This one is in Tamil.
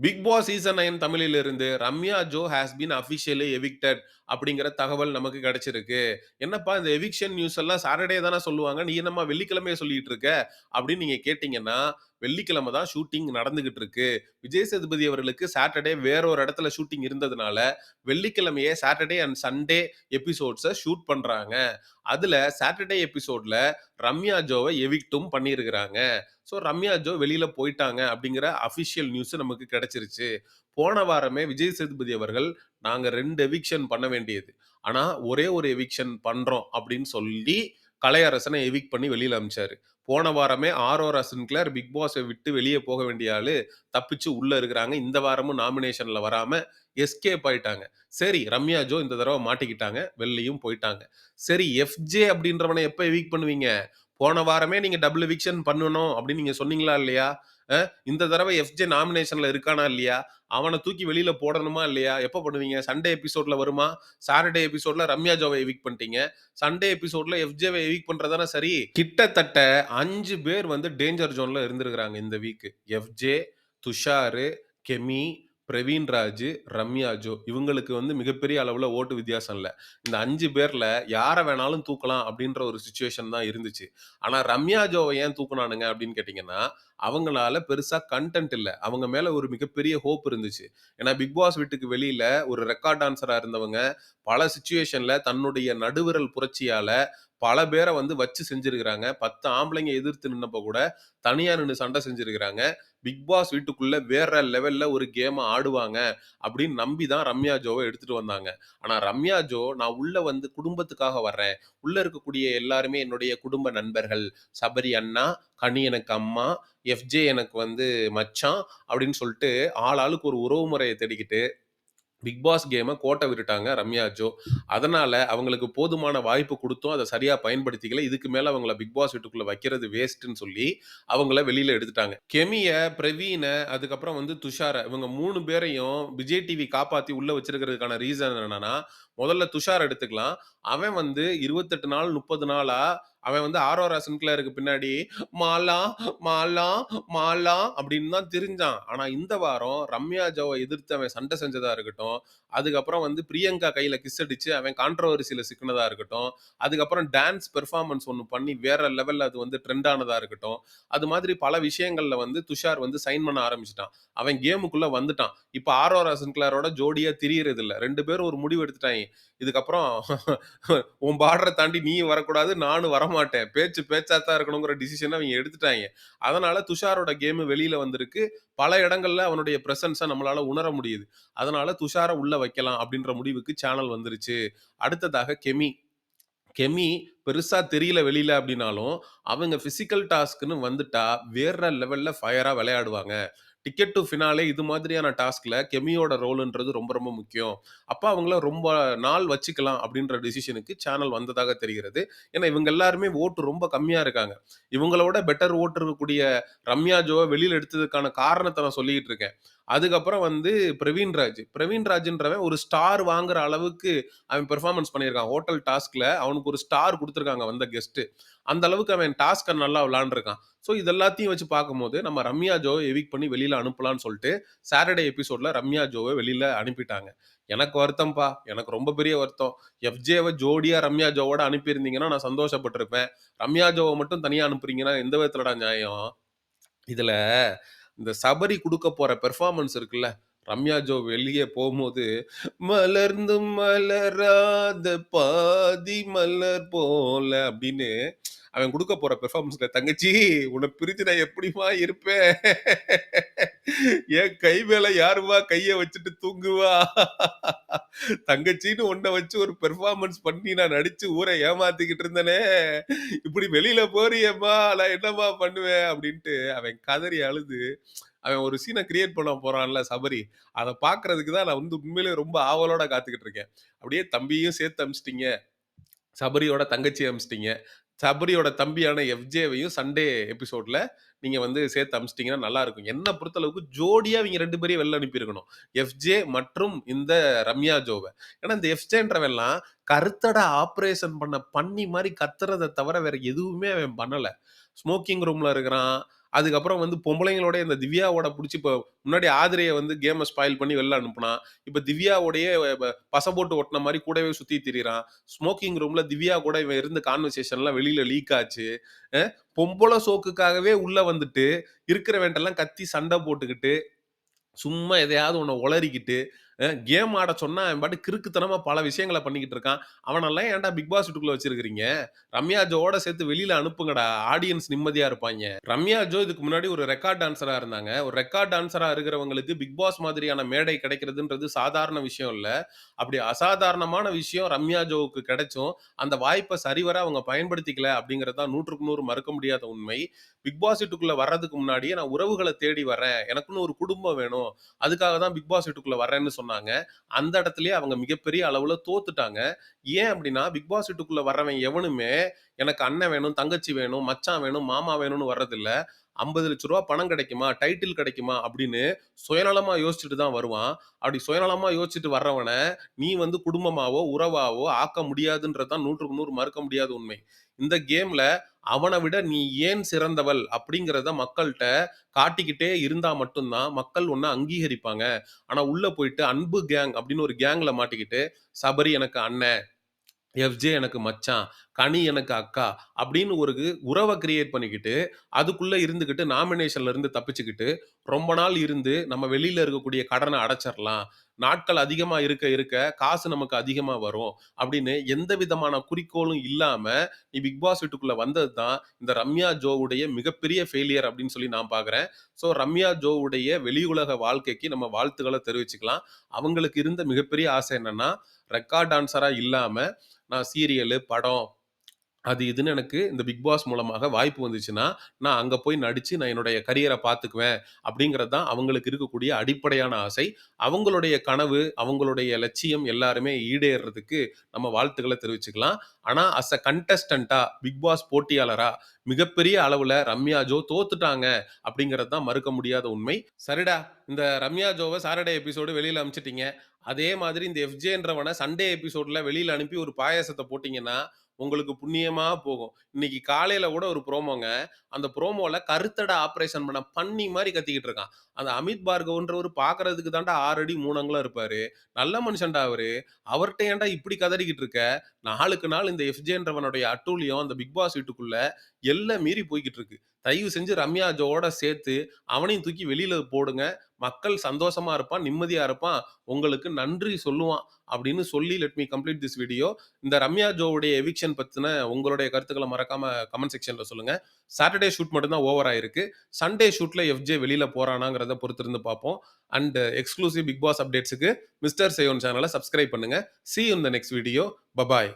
Big pass season nine தமிழிலிருந்து Ramya Jo has been officially evicted அப்படிங்கிற தகவல் நமக்கு கிடைச்சிருக்கு. என்னப்பா இந்த எவிக்ஷன் நியூஸ் எல்லாம் சாட்டர்டே தானே சொல்லுவாங்க. நீ என்னம்மா வெள்ளிக்கிழமையே சொல்லிட்டு இருக்க? அப்படின்னு நீங்க கேட்டீங்கன்னா, வெள்ளிக்கிழமை தான் ஷூட்டிங் நடந்துகிட்டு இருக்கு. விஜய் சேதுபதி அவர்களுக்கு சாட்டர்டே வேற ஒரு இடத்துல ஷூட்டிங் இருந்ததுனால, வெள்ளிக்கிழமையே சாட்டர்டே அண்ட் சண்டே எபிசோட்ஸை ஷூட் பண்றாங்க. அதுல சாட்டர்டே எபிசோட்ல ரம்யா ஜோவை எவிக்டும் பண்ணியிருக்கிறாங்க. ஸோ ரம்யா ஜோ வெளியில் போயிட்டாங்க அப்படிங்கிற அஃபிஷியல் நியூஸ் நமக்கு கிடைச்சிருச்சு. போன வாரமே விஜய் சேதுபதி அவர்கள், நாங்கள் ரெண்டு எவிக்ஷன் பண்ண வேண்டியது. ஆனால் ஒரே ஒரு எவிக்ஷன் பண்ணுறோம் அப்படின்னு சொல்லி, கலையரசனை எவிக் பண்ணி வெளியில் அனுப்பிச்சாரு. போன வாரமே ஆரோரா சின்க்ளேர் பிக் பாஸை விட்டு வெளியே போக வேண்டிய ஆளு, தப்பிச்சு உள்ள இருக்கிறாங்க. இந்த வாரமும் நாமினேஷன்ல வராம எஸ்கேப் ஆயிட்டாங்க. சரி ரம்யா ஜோ இந்த தடவை மாட்டிக்கிட்டாங்க. வெளிலையும் போயிட்டாங்க. சரி எஃப்ஜே அப்படின்றவனை எப்போ எவிக் பண்ணுவீங்க? போன வாரமே நீங்க டபுள் எவிக்ஷன் பண்ணணும் அப்படின்னு நீங்க சொன்னீங்களா இல்லையா? இந்த தடவை எஃப்ஜே நாமினேஷன்ல இருக்கானா இல்லையா? அவனை தூக்கி வெளியில போடணுமா இல்லையா? எப்ப பண்ணுவீங்க? சண்டே எபிசோட்ல வருமா? சாட்டர்டே எபிசோட்ல ரம்யா ஜோவை எவிக் பண்ணிட்டீங்க. சண்டே எபிசோட்ல எஃப்ஜேவை எவிக் பண்றது சரி. கிட்டத்தட்ட அஞ்சு பேர் வந்து டேஞ்சர் ஜோன்ல இருந்திருக்கிறாங்க இந்த வீக். எஃப்ஜே, துஷாரு, கெமி, பிரவீன் ராஜ், ரம்யா ஜோ. இவங்களுக்கு வந்து மிகப்பெரிய அளவில் ஓட்டு வித்தியாசம் இல்லை இந்த அஞ்சு பேரில் யாரை வேணாலும் தூக்கலாம் அப்படின்ற ஒரு சுச்சுவேஷன் தான் இருந்துச்சு. ஆனால் ரம்யா ஜோவை ஏன் தூக்குனானுங்க அப்படின்னு கேட்டிங்கன்னா அவங்களால பெருசாக கன்டென்ட் இல்லை அவங்க மேலே ஒரு மிகப்பெரிய ஹோப் இருந்துச்சு. ஏன்னா பிக் பாஸ் வீட்டுக்கு வெளியில் ஒரு ரெக்கார்ட் டான்ஸரா இருந்தவங்க, பல சுச்சுவேஷனில் தன்னுடைய நடுவிரல் புரட்சியால் பல பேரை வந்து வச்சு செஞ்சிருக்கிறாங்க. 10 ஆம்பளைங்க எதிர்த்து நின்னப்ப கூட, தனியா நின்று சண்டை செஞ்சிருக்கிறாங்க. பிக் பாஸ் வீட்டுக்குள்ள வேற லெவல்ல ஒரு கேமை ஆடுவாங்க அப்படின்னு நம்பி தான் ரம்யா ஜோவை எடுத்துட்டு வந்தாங்க. ஆனா ரம்யா ஜோ, நான் உள்ள வந்து குடும்பத்துக்காக வர்றேன். உள்ள இருக்கக்கூடிய எல்லாருமே என்னுடைய குடும்ப நண்பர்கள். சபரி அண்ணா, கனி எனக்கு அம்மா, எஃப்ஜே எனக்கு வந்து மச்சான் அப்படின்னு சொல்லிட்டு ஆள் ஆளுக்கு ஒரு உறவு முறையை தேடிக்கிட்டு, பிக் பாஸ் கேமை கோட்டை விட்டுட்டாங்க ரம்யா ஜோ. அதனால அவங்களுக்கு போதுமான வாய்ப்பு கொடுத்தும் அதை சரியா பயன்படுத்திக்கல. இதுக்கு மேல அவங்கள பிக் பாஸ் வீட்டுக்குள்ள வைக்கிறது வேஸ்ட்டுன்னு சொல்லி, அவங்கள வெளியில எடுத்துட்டாங்க. கெமிய, பிரவீன, அதுக்கப்புறம் வந்து துஷார இவங்க மூணு பேரையும் விஜய் டிவி காப்பாத்தி உள்ள வச்சிருக்கிறதுக்கான ரீசன் என்னன்னா, முதல்ல துஷார் எடுத்துக்கலாம். அவன் வந்து 28 நாள், 30 நாளா அவன் வந்து ஆரோரா சின்க்ளருக்கு பின்னாடி மாலா, மாலா, மாலா அப்படின்னு தான் தெரிஞ்சான். ஆனா இந்த வாரம் ரம்யா ஜோவை எதிர்த்து அவன் சண்டை செஞ்சதா இருக்கட்டும், அதுக்கப்புறம் வந்து பிரியங்கா கையில கிஸ் அடிச்சு அவன் கான்ட்ரோவர்சில சிக்குனதா இருக்கட்டும், அதுக்கப்புறம் டான்ஸ் பெர்ஃபார்மன்ஸ் ஒன்று பண்ணி வேற லெவல்ல அது வந்து ட்ரெண்ட் ஆனதா இருக்கட்டும், அது மாதிரி பல விஷயங்கள்ல வந்து துஷார் வந்து சைன் பண்ண ஆரம்பிச்சிட்டான். அவன் கேமுக்குள்ள வந்துட்டான். இப்போ ஆரோரா சின்க்ளரோட ஜோடியா திரியறது இல்லை ரெண்டு பேரும் ஒரு முடிவு எடுத்துட்டாங்க. இதுக்கப்புறம் உன் பாடரை தாண்டி நீ வரக்கூடாது, நானும் மாட்டேன் பேச்சு பேச்சா தான் இருக்கணுங்கிற டிசிஷன் அவங்க எடுத்துட்டாங்க அதனால துஷாரோட கேம் வெளியில வந்திருக்கு. பல இடங்கள்ல அவனுடைய பிரசன்ஸ நம்மளால உணர முடியுது. அதனால துஷார உள்ள வைக்கலாம் அப்படின்ற முடிவுக்கு சேனல் வந்துருச்சு. அடுத்ததாக கெமி. கெமி பெருசா தெரியல வெளியில அப்படின்னாலும், அவங்க பிசிக்கல் டாஸ்க்குன்னு வந்துட்டா வேற லெவல்ல ஃபயரா விளையாடுவாங்க. டிக்கெட் டூ ஃபினாலே இது மாதிரியான டாஸ்க்ல கெமியோட ரோலுன்றது ரொம்ப ரொம்ப முக்கியம். அப்போ அவங்கள ரொம்ப நாள் வச்சுக்கலாம் அப்படின்ற டிசிஷனுக்கு சேனல் வந்ததாக தெரிகிறது. ஏன்னா இவங்க எல்லாருமே ஓட்டு ரொம்ப கம்மியா இருக்காங்க. இவங்களோட பெட்டர் ஓட்டு இருக்கக்கூடிய ரம்யா ஜோவை வெளியில எடுத்ததுக்கான காரணத்தை நான் சொல்லிக்கிட்டு இருக்கேன். அதுக்கப்புறம் வந்து பிரவீன் ராஜ். பிரவீன் ராஜ்ன்றவன் ஒரு ஸ்டார் வாங்குற அளவுக்கு அவன் பெர்ஃபார்மன்ஸ் பண்ணியிருக்கான். ஹோட்டல் டாஸ்க்ல அவனுக்கு ஒரு ஸ்டார் கொடுத்துருக்காங்க வந்த கெஸ்ட். அந்த அளவுக்கு அவன் டாஸ்க்கை நல்லா விளாண்டுருக்கான் ஸோ இது எல்லாத்தையும் வச்சு பார்க்கும்போது, நம்ம ரம்யா ஜோவை எவிக் பண்ணி வெளியில் அனுப்பலான்னு சொல்லிட்டு சாட்டர்டே எபிசோடில் ரம்யா ஜோவை வெளியில் அனுப்பிட்டாங்க. எனக்கு வருத்தம்ப்பா. எனக்கு ரொம்ப பெரிய வருத்தம். எஃப்ஜேவை ஜோடியாக ரம்யா ஜோவோட அனுப்பியிருந்தீங்கன்னா, நான் சந்தோஷப்பட்டிருப்பேன் ரம்யா ஜோவை மட்டும் தனியாக அனுப்புறீங்கன்னா, எந்த விதத்துலடா நியாயம்? இதில் இந்த சபரி கொடுக்க போற பெர்ஃபார்மன்ஸ் இருக்குல்ல, ரம்யா ஜோ வெளியே போகும்போது "மலர்ந்தும் மலராத பாதி மலர் போல" அப்படின்னு அவன் கொடுக்க போற பெர்ஃபார்மன்ஸ்ல, "தங்கச்சி உன்ன பிரிச்சு நான் எப்படிமா இருப்பேன்? என் கை மேல யாரும்மா கைய வச்சுட்டு தூங்குவா? தங்கச்சின்னு உன்னை வச்சு ஒரு பெர்ஃபார்மன்ஸ் பண்ணி நான் நடிச்சு ஊரை ஏமாத்திக்கிட்டு இருந்தேனே! இப்படி வெளியில போறியேம்மா! நான் என்னம்மா பண்ணுவேன்?" அப்படின்ட்டு அவன் கதறி அழுது, அவன் ஒரு சீன கிரியேட் பண்ண போறான்ல சபரி, அதை பாக்குறதுக்கு தான் நான் வந்து உண்மையிலேயே ரொம்ப ஆவலோட காத்துக்கிட்டு இருக்கேன். அப்படியே தம்பியும் சேர்த்து அமிச்சிட்டிங்க சபரியோட தங்கச்சி அமிச்சிட்டிங்க சபரியோட தம்பியான எஃப்ஜேவையும் சண்டே எபிசோட்ல நீங்க வந்து சேர்த்து அனுப்பிச்சிட்டீங்கன்னா நல்லா இருக்கும். என்ன பொறுத்தளவுக்கு ஜோடியா இவங்க ரெண்டு பேரையும் வெளில அனுப்பியிருக்கணும். எஃப்ஜே மற்றும் இந்த ரம்யா ஜோவ. ஏன்னா இந்த எஃப்ஜேன்றவெல்லாம் கருத்தட ஆப்ரேஷன் பண்ண பண்ணி மாதிரி கத்துறதை தவிர வேற எதுவுமே அவன் பண்ணல. ஸ்மோக்கிங் ரூம்ல இருக்கிறான். அதுக்கப்புறம் வந்து பொம்பளைங்களோட இந்த திவ்யாவோட பிடிச்சி இப்போ முன்னாடி ஆதிரையை வந்து கேமை ஸ்பாயில் பண்ணி வெளில அனுப்புனான். இப்போ திவ்யாவோடயே பசை போட்டு ஒட்டுன மாதிரி கூடவே சுற்றி திரியிறான். ஸ்மோக்கிங் ரூமில் திவ்யா கூட இவன் இருந்த கான்வர்சேஷன்லாம் வெளியில் லீக் ஆச்சு. பொம்பளை சோக்குக்காகவே உள்ளே வந்துட்டு, இருக்கிறவன்ட்டலாம் கத்தி சண்டை போட்டுக்கிட்டு, சும்மா எதையாவது ஒன்று ஒளறிக்கிட்டு, கேம் ஆட சொன்னா அவன் பாட்டு கிறுக்குத்தனமா பல விஷயங்கள பண்ணிக்கிட்டு இருக்கான். அவனெல்லாம் ஏன்டா பிக் பாஸ் வீட்டுக்குள்ள வச்சிருக்கிறீங்க? ரம்யா ஜோவோட சேர்த்து வெளியில அனுப்புங்கடா. ஆடியன்ஸ் நிம்மதியா இருப்பாங்க ரம்யா ஜோ இதுக்கு முன்னாடி ஒரு ரெக்கார்ட் டான்சரா இருந்தாங்க. ஒரு ரெக்கார்ட் டான்சரா இருக்கிறவங்களுக்கு பிக் பாஸ் மாதிரியான மேடை கிடைக்கிறதுன்றது சாதாரண விஷயம் இல்ல. அப்படி அசாதாரணமான விஷயம் ரம்யா ஜோவுக்கு கிடைச்சும், அந்த வாய்ப்பை சரிவர அவங்க பயன்படுத்திக்கல அப்படிங்கிறது தான் 100க்கு 100 மறுக்க முடியாத உண்மை. பிக் பாஸ் வீட்டுக்குள்ள வர்றதுக்கு முன்னாடியே நான் உறவுகளை தேடி வரேன். எனக்குன்னு ஒரு குடும்பம் வேணும். அதுக்காக தான் பிக் பாஸ் வீட்டுக்குள்ள வரேன்னு சொன்னாங்க. அந்த இடத்துலயே அவங்க மிகப்பெரிய அளவுல தோத்துட்டாங்க. ஏன் அப்படின்னா, பிக் பாஸ் வீட்டுக்குள்ள வர்றவன் எவனுமே, எனக்கு அண்ணன் வேணும், தங்கச்சி வேணும், மச்சான் வேணும், மாமா வேணும்னு வர்றதில்ல. ஐம்பது லட்ச ரூபா பணம் கிடைக்குமா? டைட்டில் கிடைக்குமா? அப்படின்னு சுயநலமாக யோசிச்சுட்டு தான் வருவான். அப்படி சுயநலமாக யோசிச்சுட்டு வர்றவனை நீ வந்து குடும்பமாவோ, உறவாவோ ஆக்க முடியாதுன்றது தான் 100க்கு 100 மறுக்க முடியாத உண்மை. இந்த கேம்ல அவனை விட நீ ஏன் சிறந்தவள்? அப்படிங்கிறத மக்கள்கிட்ட காட்டிக்கிட்டே இருந்தா மட்டும்தான் மக்கள் உன்ன அங்கீகரிப்பாங்க. ஆனா உள்ள போயிட்டு அன்பு கேங் அப்படின்னு ஒரு கேங்ல மாட்டிக்கிட்டு, சபரி எனக்கு அண்ணன், எஃப்ஜே எனக்கு மச்சான், கனி எனக்கு அக்கா அப்படின்னு ஒரு உறவை கிரியேட் பண்ணிக்கிட்டு, அதுக்குள்ளே இருந்துக்கிட்டு நாமினேஷன்ல இருந்து தப்பிச்சுக்கிட்டு, ரொம்ப நாள் இருந்து நம்ம வெளியில இருக்கக்கூடிய கடனை அடைச்சிடலாம் நாட்கள் அதிகமாக இருக்க இருக்க காசு நமக்கு அதிகமாக வரும். அப்படின்னு எந்த விதமான குறிக்கோளும் இல்லாமல் நீ பிக் பாஸ் வீட்டுக்குள்ளே வந்தது தான், இந்த ரம்யா ஜோவுடைய மிகப்பெரிய ஃபெயிலியர் அப்படின்னு சொல்லி நான் பார்க்குறேன். ஸோ ரம்யா ஜோவுடைய வெளி உலக வாழ்க்கைக்கு நம்ம வாழ்த்துக்களை தெரிவிச்சுக்கலாம். அவங்களுக்கு இருந்த மிகப்பெரிய ஆசை என்னன்னா, ரெக்கார்ட் டான்ஸராக இல்லாமல் நான் சீரியலு, படம் அது இதுன்னு எனக்கு இந்த பிக் பாஸ் மூலமாக வாய்ப்பு வந்துச்சுன்னா, நான் அங்கே போய் நடித்து நான் என்னுடைய கரியரை பார்த்துக்குவேன். அப்படிங்கிறது தான் அவங்களுக்கு இருக்கக்கூடிய அடிப்படையான ஆசை. அவங்களுடைய கனவு, அவங்களுடைய லட்சியம் எல்லாருமே ஈடேறுறதுக்கு நம்ம வாழ்த்துக்களை தெரிவிச்சுக்கலாம். ஆனால் அஸ் அ கண்டஸ்டண்ட்டாக பிக் பாஸ் போட்டியாளராக மிகப்பெரிய அளவில் ரம்யா ஜோ தோத்துட்டாங்க அப்படிங்கிறது தான் மறுக்க முடியாத உண்மை. சரிடா, இந்த ரம்யா ஜோவை சாட்டர்டே எபிசோடு வெளியில் அனுப்பிச்சுட்டீங்க. அதே மாதிரி இந்த எஃப்ஜேன்றவனை சண்டே எபிசோடில் வெளியில் அனுப்பி ஒரு பாயாசத்தை போட்டிங்கன்னா உங்களுக்கு புண்ணியமா போகும். இன்னைக்கு காலையில கூட ஒரு ப்ரோமோங்க. அந்த ப்ரோமோல கருத்தட ஆப்ரேஷன் பண்ண பன்னி மாதிரி கத்திக்கிட்டு இருக்கான். அந்த அமித் பார்கவன்றவர் பார்க்கறதுக்கு தாண்டா 6 அடி 3 இருப்பாரு. நல்ல மனுஷன்டா அவரு. அவர்கிட்ட ஏன்டா இப்படி கதறிக்கிட்டு இருக்க? நாளுக்கு நாள் இந்த எஃப்ஜேன்றவனுடைய அட்டூழியம் அந்த பிக் பாஸ் வீட்டுக்குள்ள எல்லாம் மீறி போய்கிட்டு இருக்கு. தயவு செஞ்சு ரம்யா ஜோவோட சேர்த்து அவனையும் தூக்கி வெளியில போடுங்க. மக்கள் சந்தோஷமா இருப்பான், நிம்மதியா இருப்பான். உங்களுக்கு நன்றி சொல்லுவான். அப்படின்னு சொல்லி let me complete this video. இந்த ரம்யா ஜோவுடைய எவிக்ஷன் பற்றின உங்களுடைய கருத்துக்களை மறக்காம கமெண்ட் செக்ஷன்ல சொல்லுங்க. சாட்டர்டே ஷூட் மட்டும்தான் ஓவர் ஆயிருக்கு. சண்டே ஷூட்ல எஃப்ஜே வெளியில போறானாங்கிறத பொறுத்திருந்து பார்ப்போம். அண்ட் எக்ஸ்க்ளூசிவ் பிக் பாஸ் அப்டேட்ஸுக்கு மிஸ்டர் சேயோன் சேனலை சப்ஸ்கிரைப் பண்ணுங்க. See in the next video. Bye bye.